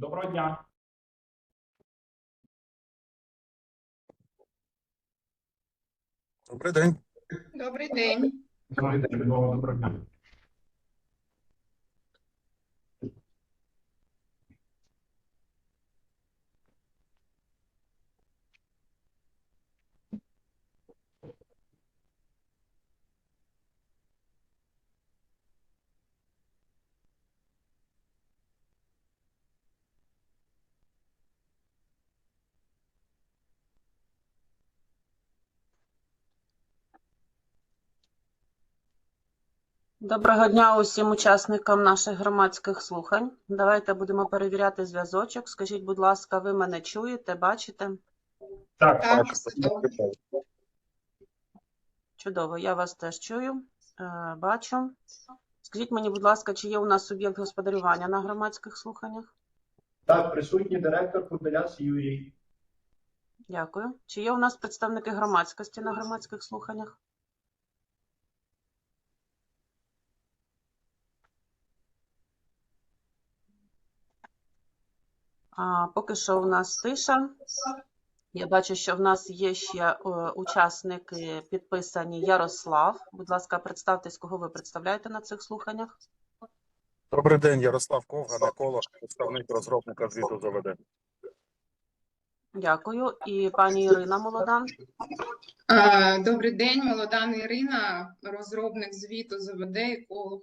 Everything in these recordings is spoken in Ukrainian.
Доброго дня. Добрий день. Добрий день. Добрий день, доброго дня. Доброго дня усім учасникам наших громадських слухань. Давайте будемо перевіряти зв'язочок. Скажіть, будь ласка, ви мене чуєте, бачите? Так, Так, Так, Чудово, я вас теж чую, е, бачу. Скажіть мені, будь ласка, чи є у нас суб'єкт господарювання на громадських слуханнях? Так, присутній директор Курделяс Юрій. Дякую. Чи є у нас представники громадськості на громадських слуханнях? А, поки що у нас тиша. Я бачу, що в нас є ще е, учасники підписані Ярослав. Будь ласка, представтесь, кого ви представляєте на цих слуханнях. Добрий день, Ярослав Ковган, еколог, представник розробника звіту ЗВД. Дякую. І пані Ірина Молодан. Добрий день, Молодана Ірина, розробник звіту ЗВД еколог.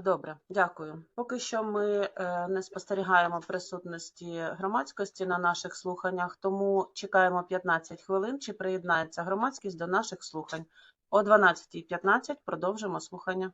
Добре, дякую. Поки що ми е, не спостерігаємо присутності громадськості на наших слуханнях, тому чекаємо 15 хвилин, чи приєднається громадськість до наших слухань. О 12.15 продовжимо слухання.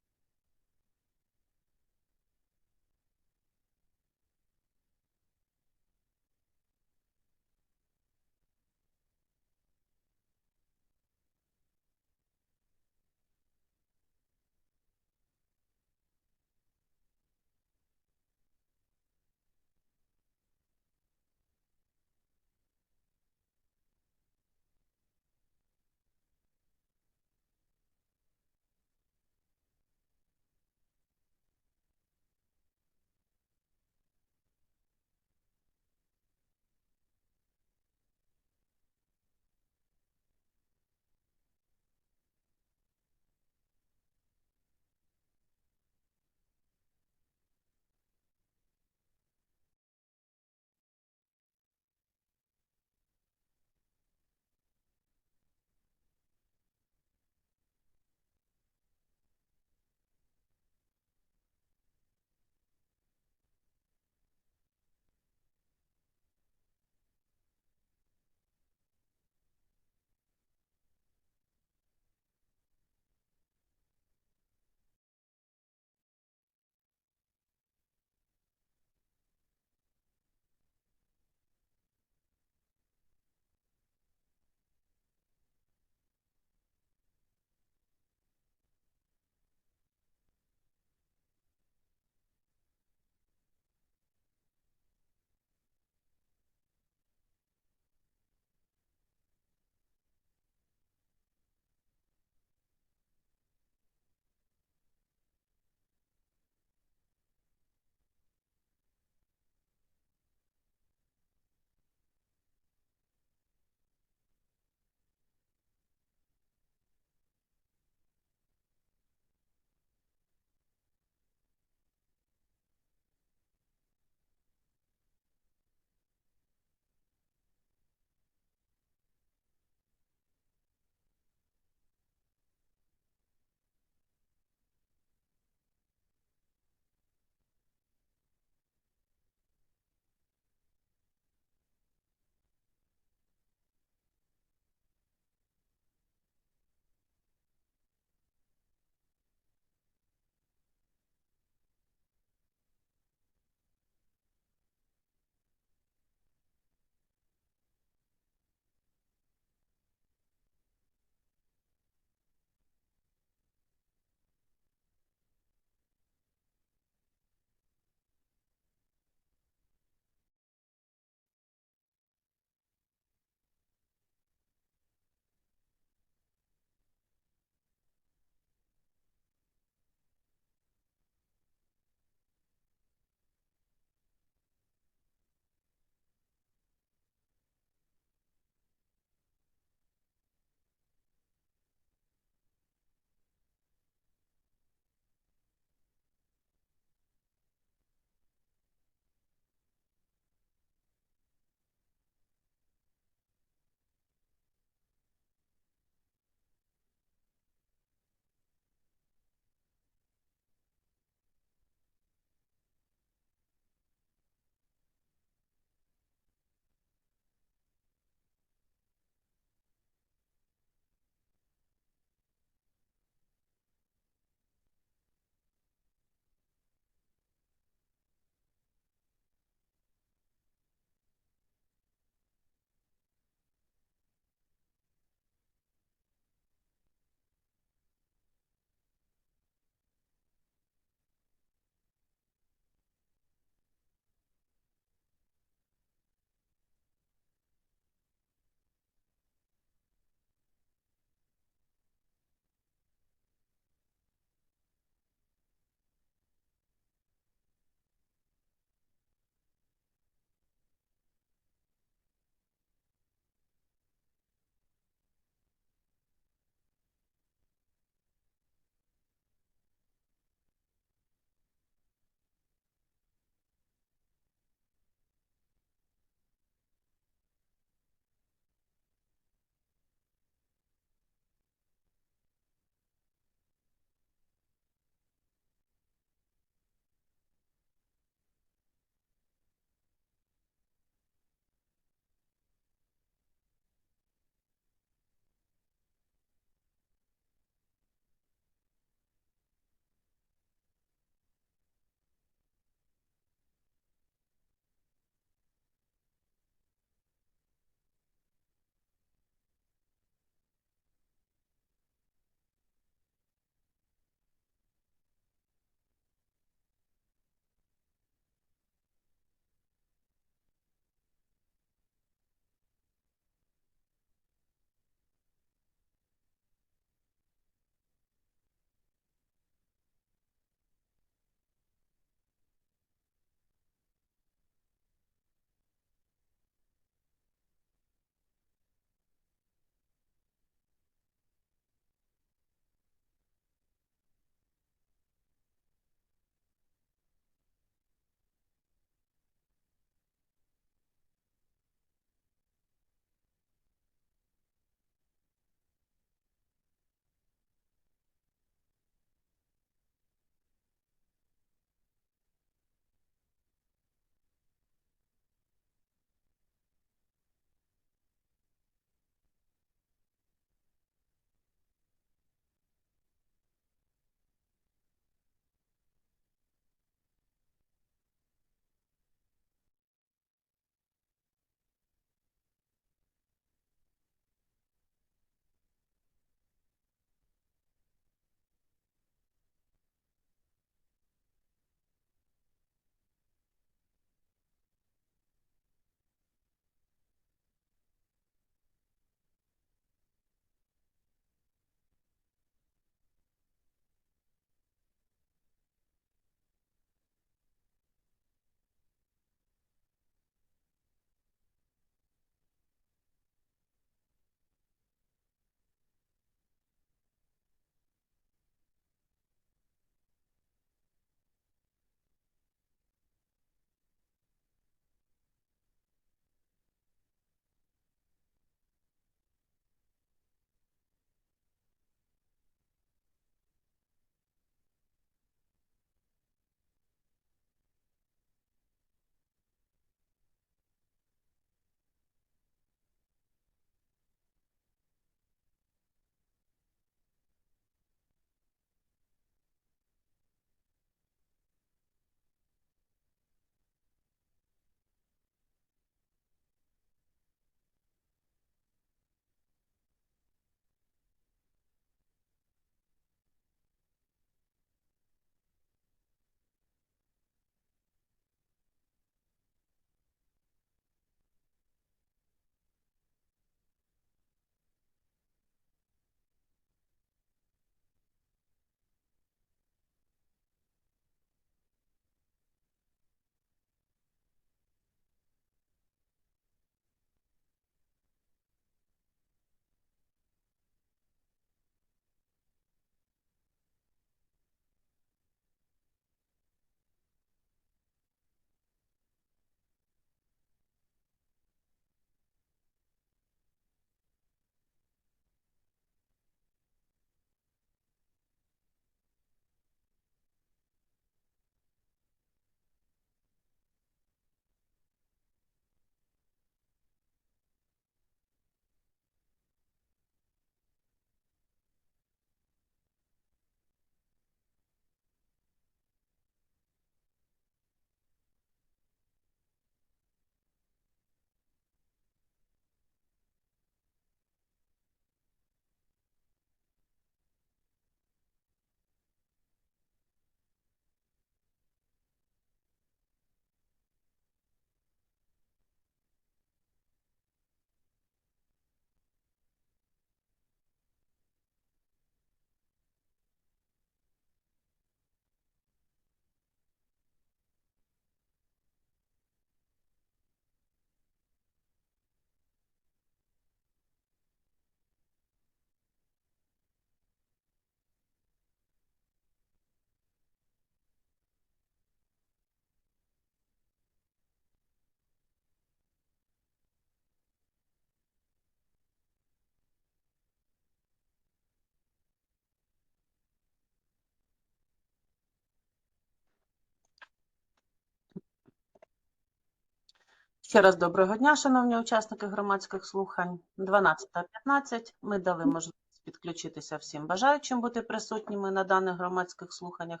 Ще раз доброго дня, шановні учасники громадських слухань. 12.15. Ми дали можливість підключитися всім бажаючим бути присутніми на даних громадських слуханнях.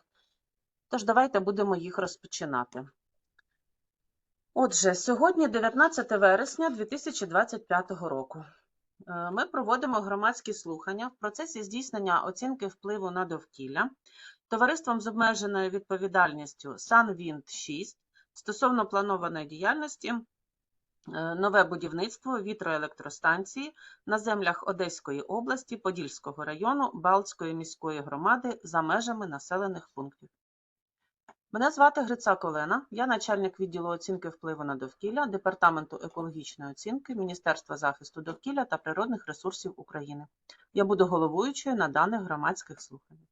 Тож давайте будемо їх розпочинати. Отже, сьогодні 19 вересня 2025 року. Е, Ми проводимо громадські слухання в процесі здійснення оцінки впливу на довкілля товариством з обмеженою відповідальністю Санвінд 6 стосовно планованої діяльності нове будівництво вітроелектростанції на землях Одеської області, Подільського району, Балтської міської громади за межами населених пунктів. Мене звати Грицак Олена, я начальник відділу оцінки впливу на довкілля Департаменту екологічної оцінки Міністерства захисту довкілля та природних ресурсів України. Я буду головуючою на даних громадських слуханнях.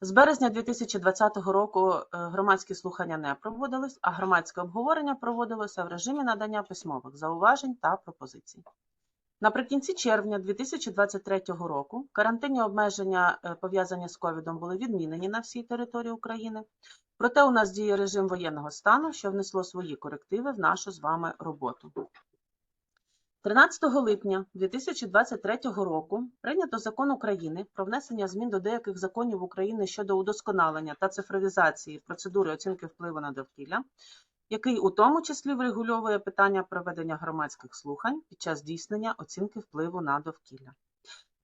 з березня 2020 року е, громадські слухання не проводились, а громадське обговорення проводилося в режимі надання письмових зауважень та пропозицій. Наприкінці червня 2023 року карантинні обмеження, е, пов'язані з ковідом, були відмінені на всій території України. Проте у нас діє режим воєнного стану, що внесло свої корективи в нашу з вами роботу. 13 липня 2023 року прийнято закон України про внесення змін до деяких законів України щодо удосконалення та цифровізації процедури оцінки впливу на довкілля, який у тому числі врегульовує питання проведення громадських слухань під час здійснення оцінки впливу на довкілля.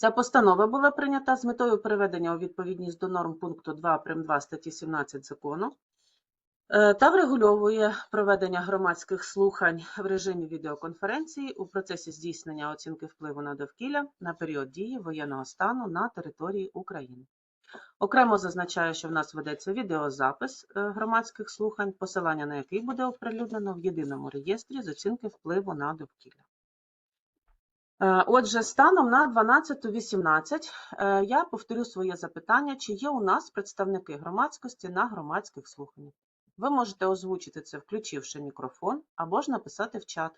Ця постанова була прийнята з метою приведення у відповідність до норм пункту 2 прим. 2 статті 17 закону е, та врегульовує проведення громадських слухань в режимі відеоконференції у процесі здійснення оцінки впливу на довкілля на період дії воєнного стану на території України. Окремо зазначаю, що в нас ведеться відеозапис е, громадських слухань, посилання на який буде оприлюднено в єдиному реєстрі з оцінки впливу на довкілля. Е, Отже, станом на 12.18 е, я повторю своє запитання, чи є у нас представники громадськості на громадських слуханнях. Ви можете озвучити це, включивши мікрофон, або ж написати в чат.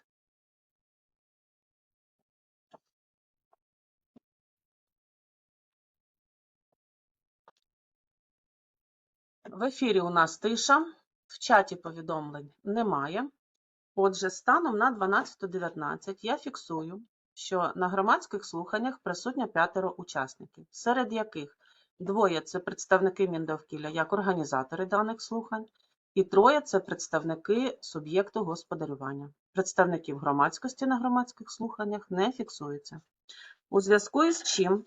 В ефірі у нас тиша, в чаті повідомлень немає. Отже, станом на 12.19 я фіксую, що на громадських слуханнях присутня п'ятеро учасників, серед яких двоє це представники Міндовкілля як організатори даних слухань, і троє це представники суб'єкту господарювання. Представників громадськості на громадських слуханнях не фіксується. У зв'язку із чим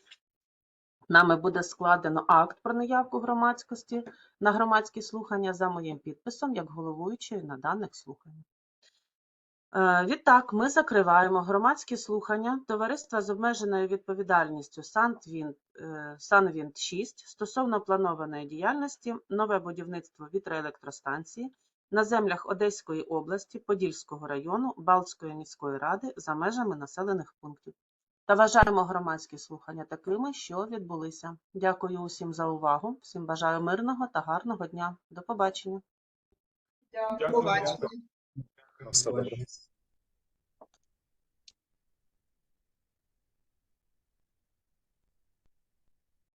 нами буде складено акт про наявку громадськості на громадські слухання за моїм підписом як головуючої на даних слуханнях. Е, Відтак, ми закриваємо громадські слухання Товариства з обмеженою відповідальністю «Санвінд» е, 6 стосовно планованої діяльності нове будівництво вітроелектростанції на землях Одеської області, Подільського району, Балтської міської ради за межами населених пунктів. Та вважаємо громадські слухання такими, що відбулися. Дякую усім за увагу. Всім бажаю мирного та гарного дня. До побачення. Дякую. Побачимо. Все добре.